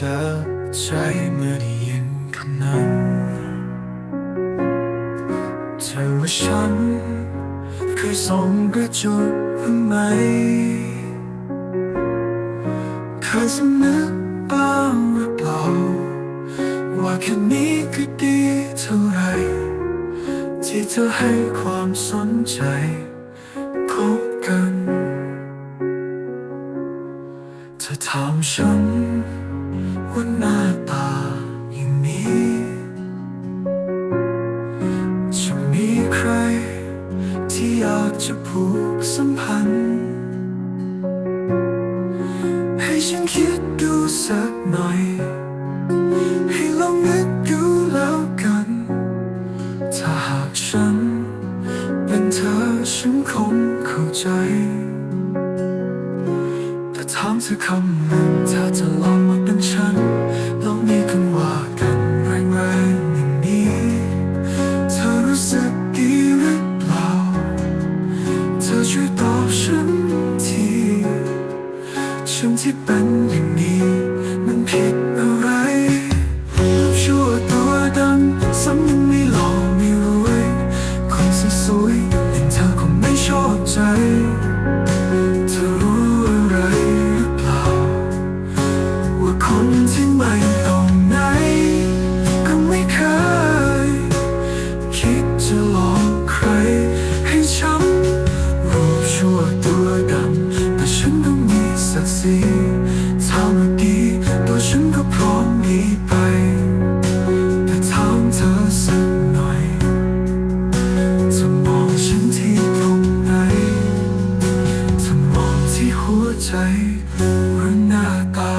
จ็บใจเมื่อได้ยินคำนั้นเธอว่าฉันเคยส่งกระจุดบ้างไหมเคยสำนึกบ้างหรือเปล่า ว่าแค่นี้ก็ดีเท่าไร ที่เธอให้ความสนใจพบกัน เธอถามฉันากจะผูกสัมพันธ์ ให้ฉันคิดดูสักหน่อย ให้ลองนึกดูแล้วกัน ถ้าหากฉัน เป็นเธอฉันคงเข้าใจ แต่ถามเธอคำหนึ่งถ้าเธอลองมาเป็นฉัน ที่เป็นอย่างนี้ มันผิดอะไรชั่วตัวดำซ้ำยังไม่หล่อไม่รวยคนสวยๆอย่างเธอคงไม่ชอบใจเธอรู้อะไรหรือเปล่าว่าคนที่ไม่ ใจหรือหน้าตา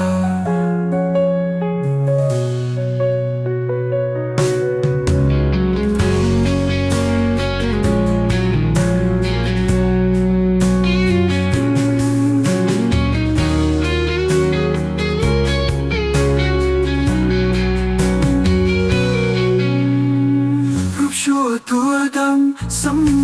รูปชั่วตัวดำซ้ำ